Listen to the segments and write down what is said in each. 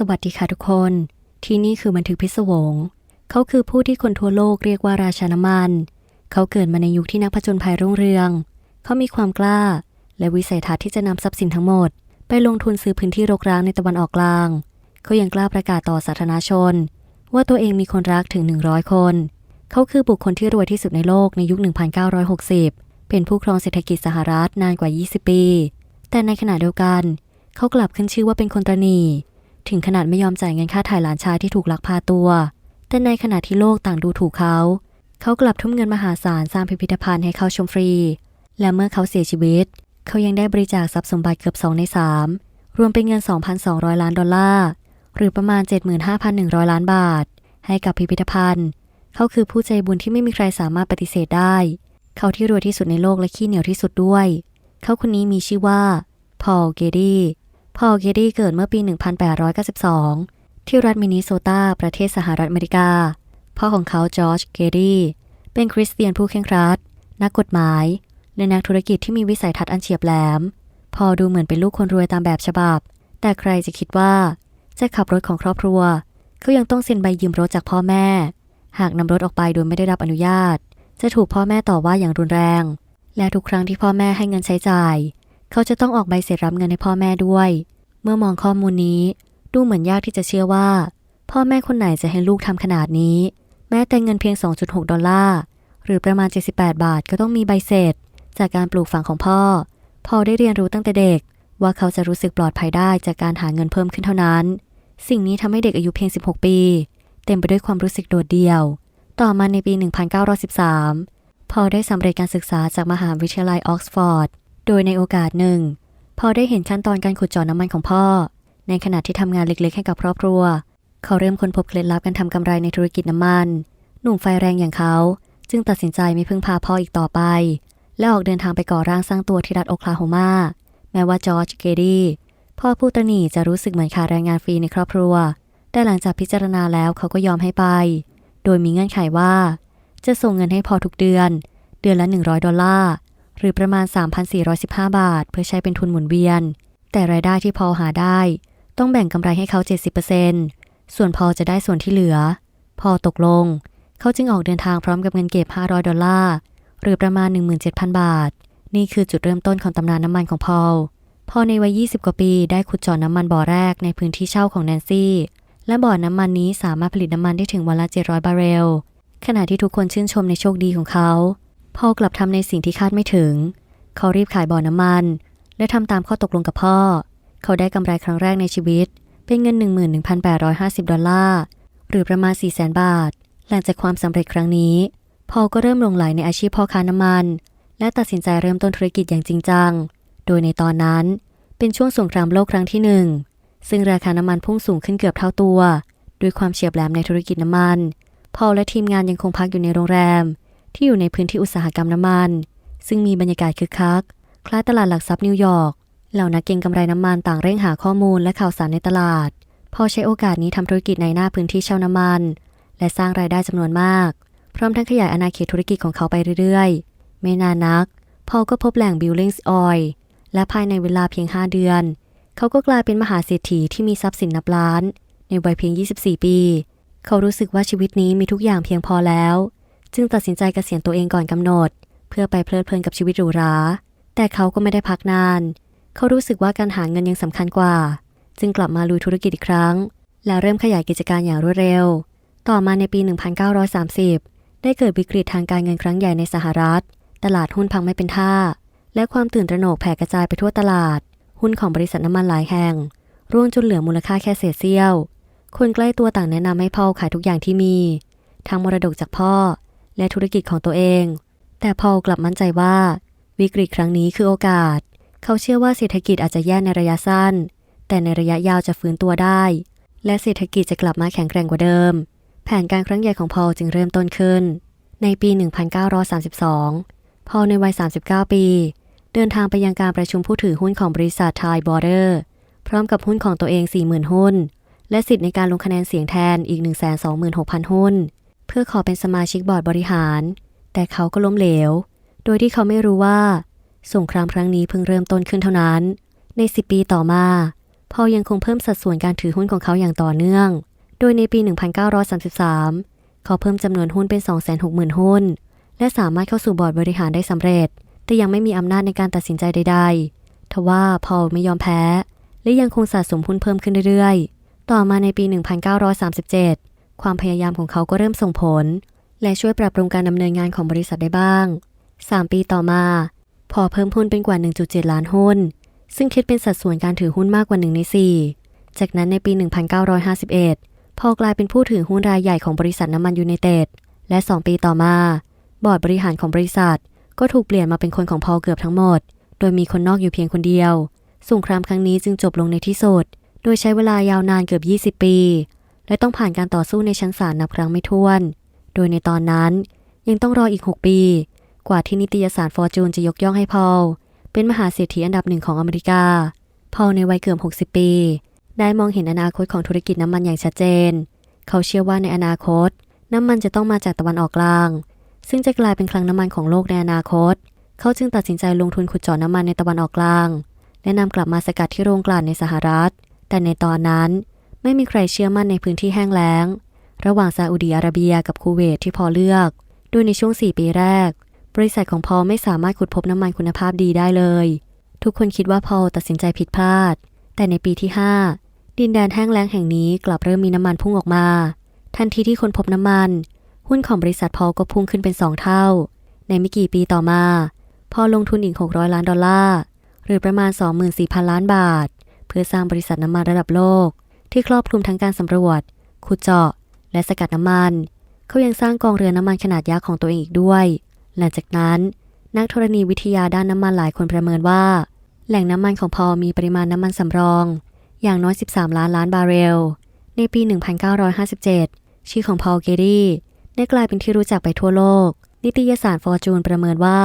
สวัสดีค่ะทุกคน ที่นี่คือบันทึกพิศวง เขาคือผู้ที่คนทั่วโลกเรียกว่าราชาน้ำมัน เขาเกิดมาในยุคที่นักผจญภัยรุ่งเรือง เขามีความกล้า และวิสัยทัศน์ที่จะนำทรัพย์สินทั้งหมด ไปลงทุนซื้อพื้นที่รกร้างในตะวันออกกลาง เขายังกล้าประกาศต่อสาธารณชน ว่าตัวเองมีคนรักถึง 100 คน เขาคือบุคคลที่รวยที่สุดในโลกในยุค 1960 เป็นผู้ครองเศรษฐกิจสหรัฐนานกว่า 20 ปี แต่ในขณะเดียวกัน เขากลับขึ้นชื่อว่าเป็นคนตรนี ถึงขนาดไม่ยอมจ่ายเงินค่าถ่ายหลานชายที่ถูกลักพาตัว แต่ในขณะที่โลกต่างดูถูกเขา เขากลับทุ่มเงินมหาศาลสร้างพิพิธภัณฑ์ให้เขาชมฟรี และเมื่อเขาเสียชีวิต เขายังได้บริจาคทรัพย์สมบัติเกือบ 2 ใน 3 รวมเป็นเงิน 2,200 ล้านดอลลาร์ หรือประมาณ 75,100 ล้านบาท ให้กับพิพิธภัณฑ์ เขาคือผู้ใจบุญที่ไม่มีใครสามารถปฏิเสธได้ เขาที่รวยที่สุดในโลกและขี้เหนียวที่สุดด้วย เขาคนนี้มีชื่อว่า พอล เกดี พอลเกดีเกิดเมื่อปี 1892 ที่รัฐมินนิโซตา ประเทศสหรัฐอเมริกา พ่อของเขาจอร์จเกดีเป็นคริสเตียนผู้เคร่งครัด นักกฎหมาย และนักธุรกิจที่มีวิสัยทัศน์อันเฉียบแหลม พอดูเหมือนเป็นลูกคนรวยตามแบบฉบับ แต่ใครจะคิดว่า จะขับรถของครอบครัว เขายังต้องเซ็นใบยืมรถจากพ่อแม่ หากนำรถออกไปโดยไม่ได้รับอนุญาต จะถูกพ่อแม่ต่อว่าอย่างรุนแรง และทุกครั้งที่พ่อแม่ให้เงินใช้จ่าย เขาจะต้องออกใบเสร็จรับเงินให้พ่อแม่ด้วย เมื่อมองข้อมูลนี้ ดูเหมือนยากที่จะเชื่อว่า พ่อแม่คนไหนจะให้ลูกทำขนาดนี้ แม้แต่เงินเพียง 2.6 ดอลลาร์หรือประมาณ 78 บาทก็ต้องมีใบเสร็จ จากการปลูกฝังของพ่อ พอได้เรียนรู้ตั้งแต่เด็ก ว่าเขาจะรู้สึกปลอดภัยได้จากการหาเงินเพิ่มขึ้นเท่านั้น สิ่งนี้ทำให้เด็กอายุเพียง 16 ปี เต็มไปด้วยความรู้สึกโดดเดี่ยว ต่อมาในปี 1913 พอได้สำเร็จการศึกษาจากมหาวิทยาลัยออกซฟอร์ด โดยในโอกาสหนึ่งพอได้เห็นขั้นตอนการขุดเจาะน้ำมันของพ่อ ในขณะที่ทำงานเล็กๆ ให้กับครอบครัว เขาเริ่มค้นพบเคล็ดลับการทำกำไรในธุรกิจน้ำมัน หนุ่มไฟแรงอย่างเขา จึงตัดสินใจไม่พึ่งพาพ่ออีกต่อไป และออกเดินทางไปก่อร่างสร้างตัวที่รัฐโอคลาโฮมา แม้ว่าจอร์จเกดีพ่อผู้ตรนีจะรู้สึกเหมือนขาดแรงงานฟรีในครอบครัว แต่หลังจากพิจารณาแล้วเขาก็ยอมให้ไป โดยมีเงื่อนไขว่า จะส่งเงินให้พอทุกเดือน เดือนละ 100 ดอลลาร์ หรือประมาณ 3,415 บาท เพื่อใช้เป็นทุนหมุนเวียน แต่รายได้ที่พอหาได้ ต้องแบ่งกำไรให้เขา 70%ส่วนพอจะได้ส่วนที่เหลือ พอตกลง เขาจึงออกเดินทางพร้อมกับเงินเก็บ 500 ดอลลาร์ หรือประมาณ 17,000 บาท นี่คือจุดเริ่มต้นของตำนานน้ำมันของพอลพอในวัย 20 กว่าปีได้ขุดเจาะน้ำมันบ่อแรกในพื้นที่เช่าของแนนซี่ และบ่อน้ำมันนี้สามารถผลิตน้ำมันได้ถึงวันละ 700 บาร์เรล ขณะที่ทุกคนชื่นชมในโชคดีของเขา พอกลับทำในสิ่งที่คาดไม่ถึง เขารีบขายบ่อน้ำมัน และทำตามข้อตกลงกับพ่อ เขาได้กำไรครั้งแรกในชีวิต เป็นเงิน 11,850 ดอลลาร์ หรือประมาณ 400,000 บาท หลังจากความสำเร็จครั้งนี้พอก็เริ่มลงไหลในอาชีพพ่อค้าน้ำมัน และตัดสินใจเริ่มต้นธุรกิจอย่างจริงจัง โดยในตอนนั้นเป็นช่วงสงครามโลกครั้งที่หนึ่งซึ่งราคาน้ำมันพุ่งสูงขึ้นเกือบเท่าตัว ด้วยความเฉียบแหลมในธุรกิจน้ำมัน พอลและทีมงานยังคงพักอยู่ในโรงแรม ที่อยู่ในพื้นที่อุตสาหกรรมน้ำมัน ซึ่งมีบรรยากาศคึกคัก คล้ายตลาดหลักทรัพย์นิวยอร์ก เหล่านักเก็งกำไรน้ำมันต่างเร่งหาข้อมูลและข่าวสารในตลาด พอใช้โอกาสนี้ทำธุรกิจในหน้าพื้นที่เช่าน้ำมัน และสร้างรายได้จำนวนมาก พร้อมทั้งขยายอาณาเขตธุรกิจของเขาไปเรื่อยๆ ไม่นานนัก พอลก็พบแหล่ง Billings Oil และภายในเวลาเพียง 5 เดือน เขาก็กลายเป็นมหาเศรษฐีที่มีทรัพย์สินนับล้าน ในวัยเพียง 24 ปี เขารู้สึกว่าชีวิตนี้มีทุกอย่างเพียงพอแล้ว จึงตัดสินใจเกษียณตัวเองก่อนกำหนด เพื่อไปเพลิดเพลินกับชีวิตหรูหรา แต่เขาก็ไม่ได้พักนาน เขารู้สึกว่าการหาเงินยังสำคัญกว่า จึงกลับมาลุยธุรกิจอีกครั้ง แล้วเริ่มขยายกิจการอย่างรวดเร็ว ต่อมาในปี 1930 ได้เกิดวิกฤตทางการเงินครั้งใหญ่ในสหรัฐ ตลาดหุ้นพังไม่เป็นท่า และความตื่นตระหนกแผ่กระจายไปทั่วตลาด หุ้นของบริษัทน้ำมันหลายแห่ง ร่วงจนเหลือมูลค่าแค่เศษเสี้ยว คนใกล้ตัวต่างแนะนำให้พ่อขายทุกอย่างที่มี ทั้งมรดกจากพ่อ และธุรกิจของตัวเอง แต่พอลกลับมั่นใจว่า วิกฤตครั้งนี้คือโอกาส เขาเชื่อว่าเศรษฐกิจอาจจะแย่ในระยะสั้น แต่ในระยะยาวจะฟื้นตัวได้ และเศรษฐกิจจะกลับมาแข็งแกร่งกว่าเดิม แผนการครั้งใหญ่ของพอลจึงเริ่มต้นขึ้น ในปี 1932 พอลในวัย 39 ปี เดินทางไปยังการประชุมผู้ถือหุ้นของบริษัทไทยบอร์เดอร์พร้อมกับหุ้นของตัวเอง 40,000 หุ้น และสิทธิ์ในการลงคะแนนเสียงแทนอีก 126,000 หุ้น พื่อขอเป็นสมาชิกบอร์ดบริหาร แต่เขาก็ล้มเหลว โดยที่เขาไม่รู้ว่าสงครามครั้งนี้เพิ่งเริ่มต้นขึ้นเท่านั้น ใน 10 ปีต่อมาพอยังคงเพิ่มสัดส่วนการถือหุ้นของเขาอย่างต่อเนื่อง โดยในปี 1933 เขาเพิ่มจำนวนหุ้นเป็น 260,000 หุ้น และสามารถเข้าสู่บอร์ดบริหารได้สำเร็จ แต่ยังไม่มีอำนาจในการตัดสินใจใดๆทว่าพอไม่ยอมแพ้ และยังคงสะสมหุ้นเพิ่มขึ้นเรื่อยๆ ต่อมาในปี 1937 ความพยายามของเขาก็เริ่มส่งผล และช่วยปรับปรุงการดำเนินงานของบริษัทได้บ้าง 3 ปีต่อมา พอเพิ่มหุ้นเป็นกว่า 1.7 ล้านหุ้น ซึ่งคิดเป็นสัดส่วนการถือหุ้นมากกว่า 1 ใน 4 จากนั้นในปี 1951 พอกลายเป็นผู้ถือหุ้นรายใหญ่ของบริษัทน้ำมันยูไนเต็ด และ 2 ปีต่อมา บอร์ดบริหารของบริษัท ก็ถูกเปลี่ยนมาเป็นคนของพอลเกือบทั้งหมด โดยมีคนนอกอยู่เพียงคนเดียว สงครามครั้งนี้จึงจบลงในที่สุด โดยใช้เวลายาวนานเกือบ 20 ปี และต้องผ่านการต่อสู้ในชั้นศาลนับครั้งไม่ถ้วน โดยในตอนนั้นยังต้องรออีก 6 ปี กว่าที่นิตยสารฟอร์จูนจะยกย่องให้พอลเป็นมหาเศรษฐีอันดับหนึ่งของอเมริกา พอลในวัยเกือบ 60 ปี ได้มองเห็นอนาคตของธุรกิจน้ำมันอย่างชัดเจน เขาเชื่อว่าในอนาคต น้ำมันจะต้องมาจากตะวันออกกลาง ซึ่งจะกลายเป็นคลังน้ำมันของโลกในอนาคต เขาจึงตัดสินใจลงทุนขุดเจาะน้ำมันในตะวันออกกลางและนำกลับมาสกัดที่โรงกลั่นในสหรัฐ แต่ในตอนนั้น ไม่มีใครเชื่อมั่นในพื้นที่แห้งแล้ง ระหว่างซาอุดีอาระเบียกับคูเวตที่พอเลือกโดยในช่วง 4 ปีแรก บริษัทของพอลไม่สามารถขุดพบน้ำมันคุณภาพดีได้เลย ทุกคนคิดว่าพอลตัดสินใจผิดพลาด แต่ในปีที่ 5 ดินแดนแห้งแล้งแห่งนี้กลับเริ่มมีน้ำมันพุ่งออกมา ทันทีที่คนพบน้ำมัน หุ้นของบริษัทพอลก็พุ่งขึ้นเป็น 2 เท่า ในไม่กี่ปีต่อมา พอลงทุนอีก 600 ล้านดอลลาร์หรือประมาณ 24,000 ล้านบาท เพื่อสร้างบริษัทน้ำมันระดับโลก ที่ครอบคลุมทั้งการสำรวจขุดเจาะ และสกัดน้ำมัน เขายังสร้างกองเรือน้ำมันขนาดยักษ์ของตัวเองอีกด้วย หลังจากนั้น นักธรณีวิทยาด้านน้ำมันหลายคนประเมินว่า แหล่งน้ำมันของพอมีปริมาณน้ำมันสำรอง อย่างน้อย 13 ล้านล้านบาร์เรล ในปี 1957 ชื่อของพอลเกดีได้กลายเป็นที่รู้จักไปทั่วโลก นิตยสารฟอร์จูนประเมินว่า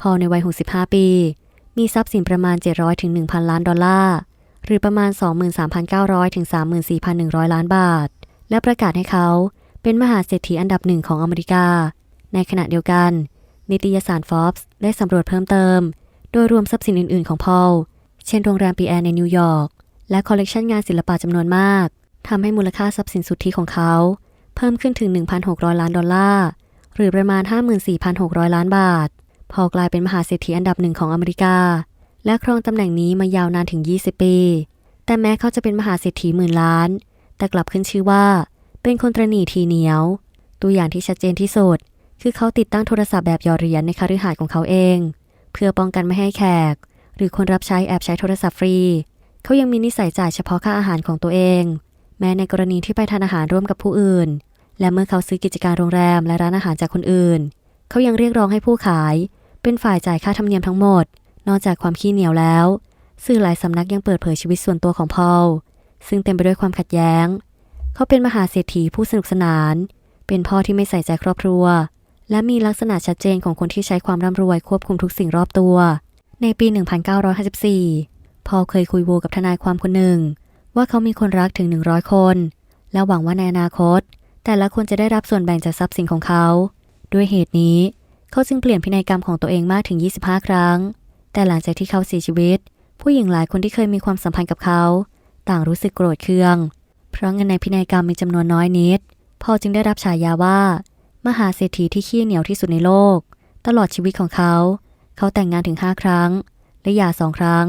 พอลในวัย 65 ปี มีทรัพย์สินประมาณ 700ถึง1,000 ล้านดอลลาร์ หรือประมาณ 23,900 ถึง 34,100 ล้านบาท และประกาศให้เขาเป็นมหาเศรษฐีอันดับหนึ่งของอเมริกา ในขณะเดียวกัน นิตยสาร Forbes ได้สำรวจเพิ่มเติม โดยรวมทรัพย์สินอื่น ๆ ของพอล เช่นโรงแรมปีแอร์ในนิวยอร์ก และคอลเลกชันงานศิลปะจำนวนมาก ทำให้มูลค่าทรัพย์สินสุทธิของเขา เพิ่มขึ้นถึง 1,600 ล้านดอลลาร์ หรือประมาณ 54,600 ล้านบาท พอลกลายเป็นมหาเศรษฐีอันดับหนึ่งของอเมริกา และครองตำแหน่งนี้มายาวนานถึง 20 ปี แต่แม้เขาจะเป็นมหาเศรษฐีหมื่นล้าน แต่กลับขึ้นชื่อว่า เป็นคนตรณีทีเหนียว ตัวอย่างที่ชัดเจนที่สุด คือเขาติดตั้งโทรศัพท์แบบหยอดเหรียญในคฤหาสน์ของเขาเอง เพื่อป้องกันไม่ให้แขก หรือคนรับใช้แอบใช้โทรศัพท์ฟรี เขายังมีนิสัยจ่ายเฉพาะค่าอาหารของตัวเอง แม้ในกรณีที่ไปทานอาหารร่วมกับผู้อื่น และเมื่อเขาซื้อกิจการโรงแรมและร้านอาหารจากคนอื่น เขายังเรียกร้องให้ผู้ขาย เป็นฝ่ายจ่ายค่าธรรมเนียมทั้งหมด นอกจากความขี้เหนียวแล้ว สื่อหลายสำนักยังเปิดเผยชีวิตส่วนตัวของพอลซึ่งเต็มไปด้วยความขัดแย้ง เขาเป็นมหาเศรษฐีผู้สนุกสนาน เป็นพ่อที่ไม่ใส่ใจครอบครัว และมีลักษณะชัดเจนของคนที่ใช้ความร่ำรวยควบคุมทุกสิ่งรอบตัว ในปี 1954 พอลเคยคุยโวกับทนายความคนหนึ่ง ว่าเขามีคนรักถึง 100 คน และหวังว่าในอนาคต แต่ละคนจะได้รับส่วนแบ่งจากทรัพย์สินของเขา ด้วยเหตุนี้ เขาจึงเปลี่ยนพินัยกรรมของตัวเองมากถึง 25 ครั้ง แต่หลังจากที่เขาเสียชีวิต ผู้หญิงหลายคนที่เคยมีความสัมพันธ์กับเขา ต่างรู้สึกโกรธเคือง เพราะเงินในพินัยกรรมมีจำนวนน้อยนิดพอจึงได้รับฉายาว่า มหาเศรษฐีที่ขี้เหนียวที่สุดในโลก ตลอดชีวิตของเขา เขาแต่งงานถึง 5 ครั้ง และหย่าสองครั้ง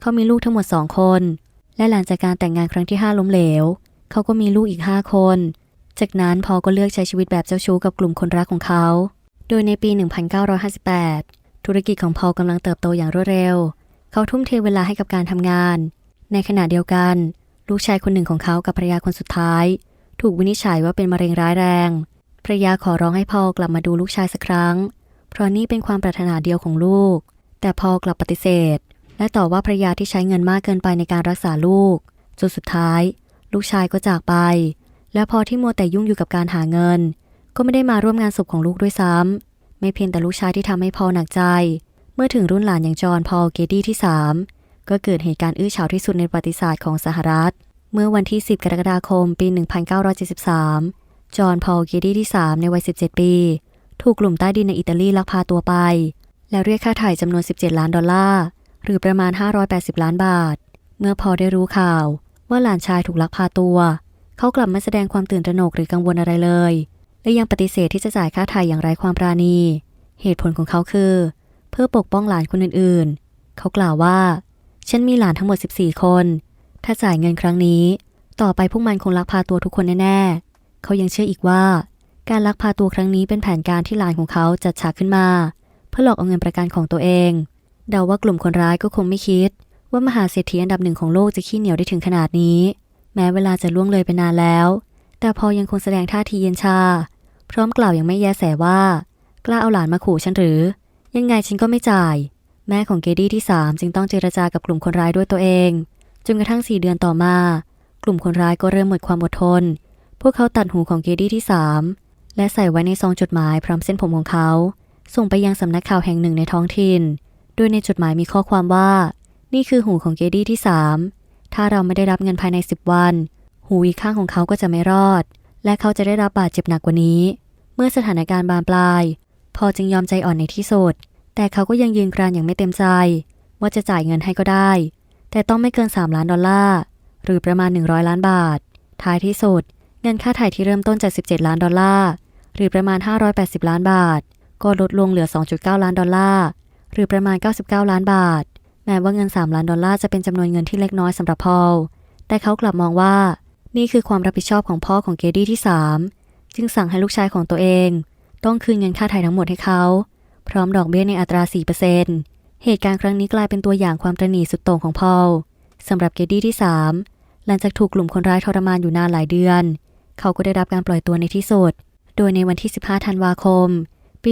เขามีลูกทั้งหมด2คน และหลังจากการแต่งงานครั้งที่ 5 ล้มเหลว เขาก็มีลูกอีก 5 คน จากนั้นพอก็เลือกใช้ชีวิตแบบเจ้าชู้กับกลุ่มคนรักของเขา โดยในปี 1958 ธุรกิจของพอลกำลังเติบโตอย่างรวดเร็ว เขาทุ่มเทเวลาให้กับการทำงาน ในขณะเดียวกัน ลูกชายคนหนึ่งของเขากับภรรยาคนสุดท้าย ถูกวินิจฉัยว่าเป็นมะเร็งร้ายแรงภรรยาขอร้องให้พอลกลับมาดูลูกชายสักครั้ง เพราะนี่เป็นความปรารถนาเดียวของลูก แต่พอลกลับปฏิเสธ และต่อว่าภรรยาที่ใช้เงินมากเกินไปในการรักษาลูก จนสุดท้าย ลูกชายก็จากไป และพอที่มัวแต่ยุ่งอยู่กับการหาเงิน ก็ไม่ได้มาร่วมงานศพของลูกด้วยซ้ำ ไม่เพียงแต่ลูกชายที่ทำให้พอลหนักใจ เมื่อถึงรุ่นหลานอย่างจอห์นพอลเกดี้ที่ 3 ก็เกิดเหตุการณ์อื้อฉาวที่สุดในประวัติศาสตร์ของสหรัฐ เมื่อวันที่ 10 กรกฎาคม ปี 1973 จอห์นพอลเกดี้ที่ 3 ในวัย 17 ปี ถูกกลุ่มใต้ดินในอิตาลีลักพาตัวไป และเรียกค่าไถ่จำนวน 17 ล้านดอลลาร์หรือประมาณ 580 ล้านบาท เมื่อพอได้รู้ข่าวว่าหลานชายถูกลักพาตัว เขากลับไม่แสดงความตื่นตระหนกหรือกังวลอะไรเลย และยังปฏิเสธที่จะจ่ายค่าไถ่อย่างไร้ความปราณี เหตุผลของเขาคือ เพื่อปกป้องหลานคนอื่นๆ เขากล่าวว่า ฉันมีหลานทั้งหมด 14 คน ถ้าจ่ายเงินครั้งนี้ ต่อไปพวกมันคงลักพาตัวทุกคนแน่ๆ เขายังเชื่ออีกว่า การลักพาตัวครั้งนี้เป็นแผนการที่หลานของเขาจัดฉากขึ้นมา เพื่อหลอกเอาเงินประกันของตัวเอง เดาว่ากลุ่มคนร้ายก็คงไม่คิด ว่ามหาเศรษฐีอันดับหนึ่งของโลกจะขี้เหนียวได้ถึงขนาดนี้ แม้เวลาจะล่วงเลยไปนานแล้ว แต่พอยังคงแสดงท่าทีเย็นชา พร้อมกล่าวอย่างไม่แยแสว่า กล้าเอาหลานมาขู่ฉันหรือ ยังไงฉันก็ไม่จ่าย แม่ของเกดี้ที่ 3 จึงต้องเจรจากับกลุ่มคนร้ายด้วยตัวเองจนกระทั่ง 4 เดือนต่อมา กลุ่มคนร้ายก็เริ่มหมดความอดทน พวกเขาตัดหูของเกดี้ที่ 3 และใส่ไว้ในซองจดหมายพร้อมเส้นผมของเขา ส่งไปยังสำนักข่าวแห่งหนึ่งในท้องถิ่น โดยในจดหมายมีข้อความว่า นี่คือหูของเกดดี้ที่ 3 ถ้าเราไม่ได้รับเงินภายใน 10 วัน หูอีกข้างของเขาก็จะไม่รอด และเขาจะได้รับบาดเจ็บหนักกว่านี้ เมื่อสถานการณ์บานปลาย พอจึงยอมใจอ่อนในที่สุด แต่เขาก็ยังยืนกรานอย่างไม่เต็มใจ ว่าจะจ่ายเงินให้ก็ได้ แต่ต้องไม่เกิน 3 ล้านดอลลาร์ หรือประมาณ 100 ล้านบาท ท้ายที่สุด เงินค่าถ่ายที่เริ่มต้นจาก 17 ล้านดอลลาร์ หรือประมาณ 580 ล้านบาท ก็ลดลงเหลือ 2.9 ล้านดอลลาร์ หรือประมาณ 99 ล้านบาท แม้ว่าเงิน 3 ล้านดอลลาร์จะเป็นจำนวนเงินที่เล็กน้อยสำหรับพอลแต่เขากลับมองว่า นี่คือความรับผิดชอบของพ่อของเกดดี้ที่ 3 จึงสั่งให้ลูกชายของตัวเอง ต้องคืนเงินค่าไถ่ทั้งหมดให้เขา พร้อมดอกเบี้ยในอัตรา 4%เหตุการณ์ครั้งนี้กลายเป็นตัวอย่างความตระหนี่สุดโต่งของพอลสำหรับเกดดี้ที่ 3 หลังจากถูกกลุ่มคนร้ายทรมานอยู่นานหลายเดือน เขาก็ได้รับการปล่อยตัวในที่สุด โดยในวันที่ 15 ธันวาคม ปี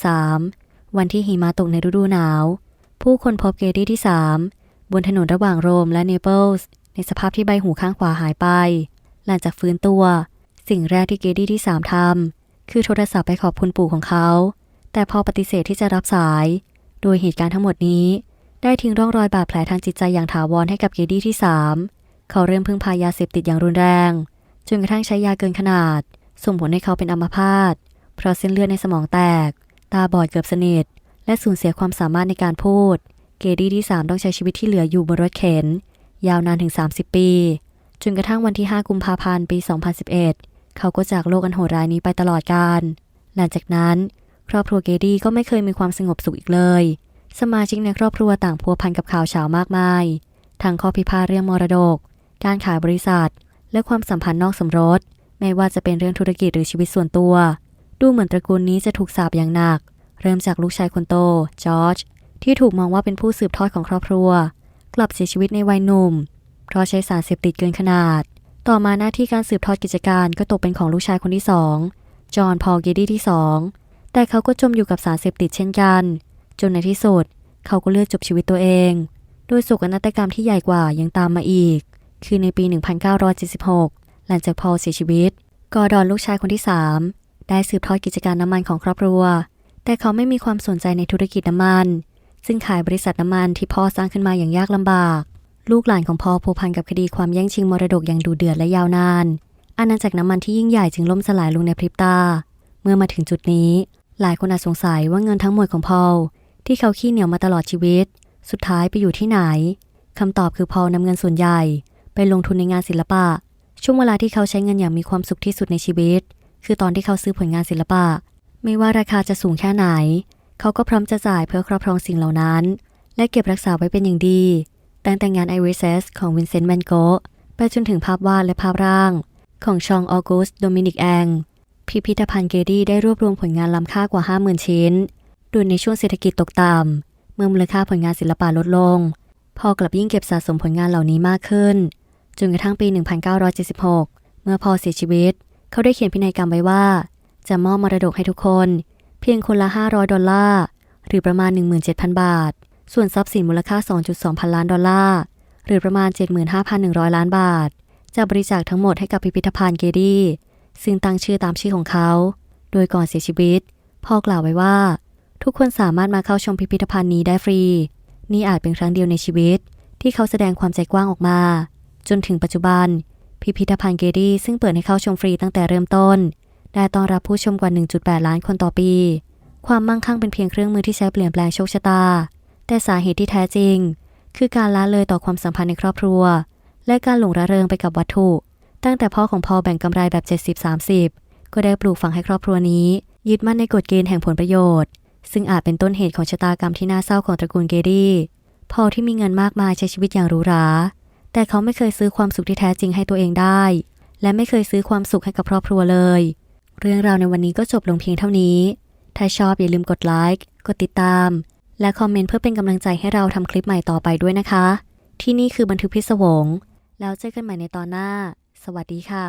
1973 วันที่หิมะตกในฤดูหนาว ผู้คนพบเกดดี้ที่ 3 บนถนนระหว่างโรมและเนเปิลส์ ในสภาพที่ใบหูข้างขวาหายไป หลังจากฟื้นตัว สิ่งแรกที่เกดี้ที่3ทำคือโทรศัพท์ไปขอบคุณปู่ของเขา แต่พอปฏิเสธที่จะรับสาย โดยเหตุการณ์ทั้งหมดนี้ ได้ทิ้งร่องรอยบาดแผลทางจิตใจอย่างถาวรให้กับเกดี้ที่3เขาเริ่มพึ่งพายาเสพติดอย่างรุนแรงจนกระทั่งใช้ยาเกินขนาด ส่งผลให้เขาเป็นอัมพาตเพราะเส้นเลือดในสมองแตก ตาบอดเกือบสนิทและสูญเสียความสามารถในการพูด เกดดี้ที่ 3 ต้องใช้ชีวิตที่เหลืออยู่บนรถเข็น ยาวนานถึง 30 ปี จนกระทั่งวันที่ 5 กุมภาพันธ์ ปี 2011 เขาก็จากโลกอันโหดร้ายนี้ไปตลอดกาลหลังจากนั้น ครอบครัวเกดี้ก็ไม่เคยมีความสงบสุขอีกเลย สมาชิกในครอบครัวต่างพัวพันกับข่าวเฉามากมายทั้งข้อพิพาทเรื่องมรดก การขายบริษัท และความสัมพันธ์นอกสมรส ไม่ว่าจะเป็นเรื่องธุรกิจหรือชีวิตส่วนตัว ดูเหมือนตระกูลนี้จะถูกสาปอย่างหนัก เริ่มจากลูกชายคนโต จอร์จที่ถูกมองว่าเป็นผู้สืบทอดของครอบครัว กลับเสียชีวิตในวัยหนุ่ม เพราะใช้สารเสพติดเกินขนาด ต่อมาหน้าที่การสืบทอดกิจการก็ตกเป็นของลูกชายคนที่สองจอห์นพอลเกดี้ที่สองแต่เขาก็จมอยู่กับสารเสพติดเช่นกัน จนในที่สุด เขาก็เลือกจบชีวิตตัวเองโดยโศกนาฏกรรมที่ใหญ่กว่ายังตามมาอีก คือในปี 1976 หลังจากพอลเสียชีวิต กอร์ดอนลูกชายคนที่ 3 ได้สืบทอดกิจการน้ำมันของครอบครัว แต่เขาไม่มีความสนใจในธุรกิจน้ำมัน ซึ่งขายบริษัทน้ำมันที่พ่อสร้างขึ้นมาอย่างยากลำบาก ลูกหลานของพ่อผูกพันกับคดีความแย่งชิงมรดกอย่างดูเดือดและยาวนานอาณาจักรน้ำมันที่ยิ่งใหญ่จึงล่มสลายลงในพริบตา เมื่อมาถึงจุดนี้ หลายคนอาจสงสัยว่าเงินทั้งหมดของพอลที่เขาขี้เหนียวมาตลอดชีวิต สุดท้ายไปอยู่ที่ไหนคำตอบคือพอลนำเงินส่วนใหญ่ ไปลงทุนในงานศิลปะ ช่วงเวลาที่เขาใช้เงินอย่างมีความสุขที่สุดในชีวิต คือตอนที่เขาซื้อผลงานศิลปะ ไม่ว่าราคาจะสูงแค่ไหน เขาก็พร้อมจะจ่ายเพื่อครอบครองสิ่งเหล่านั้น และเก็บรักษาไว้เป็นอย่างดี ตั้งแต่งานไอริเซสของวินเซนต์แวนโกะไปจนถึงภาพวาดและภาพร่าง ของชองออกุสโดมินิกแองพิพิธภัณฑ์เกดี้ได้รวบรวมผลงานล้ำค่ากว่า 50,000 ชิ้นโดยในช่วงเศรษฐกิจตกต่ำเมื่อมูลค่าผลงานศิลปะลดลง พอกลับยิ่งเก็บสะสมผลงานเหล่านี้มากขึ้น จนกระทั่งปี 1976 เมื่อพอเสียชีวิต เขาได้เขียนพินัยกรรมไว้ว่า จะมอบมรดกให้ทุกคน เพียงคนละ 500 ดอลลาร์ หรือประมาณ 17,000 บาท ส่วนทรัพย์สินมูลค่า 2.2 พันล้านดอลลาร์ หรือประมาณ 75,100 ล้านบาท จะบริจาคทั้งหมดให้กับพิพิธภัณฑ์เกดี้ซึ่งตั้งชื่อตามชื่อของเขา โดยก่อนเสียชีวิต พ่อกล่าวไว้ว่า ทุกคนสามารถมาเข้าชมพิพิธภัณฑ์นี้ได้ฟรี นี่อาจเป็นครั้งเดียวในชีวิต ที่เขาแสดงความใจกว้างออกมา จนถึงปัจจุบัน พิพิธภัณฑ์เกดี้ซึ่งเปิดให้เข้าชมฟรีตั้งแต่เริ่มต้น ได้ต้อนรับผู้ชมกว่า 1.8 ล้านคนต่อปี ความมั่งคั่งเป็นเพียงเครื่องมือที่ใช้เปลี่ยนแปลงโชคชะตา แต่สาเหตุที่แท้จริง คือการละเลยต่อความสัมพันธ์ในครอบครัว และการหลงระเริงไปกับวัตถุ ตั้งแต่พ่อของพอลแบ่งกำไรแบบ 70-30 ก็ได้ปลูกฝังให้ครอบครัวนี้ ยึดมั่นในกฎเกณฑ์แห่งผลประโยชน์ ซึ่งอาจเป็นต้นเหตุของชะตากรรมที่น่าเศร้าของตระกูลเกดี้พอลที่มีเงินมากมายใช้ชีวิตอย่างหรูหราแต่เขาไม่เคยซื้อความสุขที่แท้จริงให้ตัวเองได้ และไม่เคยซื้อความสุขให้กับครอบครัวเลย เรื่องราวในวันนี้ก็จบลงเพียงเท่านี้ ถ้าชอบอย่าลืมกดไลค์ กดติดตาม และคอมเมนต์เพื่อเป็นกำลังใจให้เราทำคลิปใหม่ต่อไปด้วยนะคะ ที่นี่คือบันทึกพิศวง แล้วเจอกันใหม่ในตอนหน้า สวัสดีค่ะ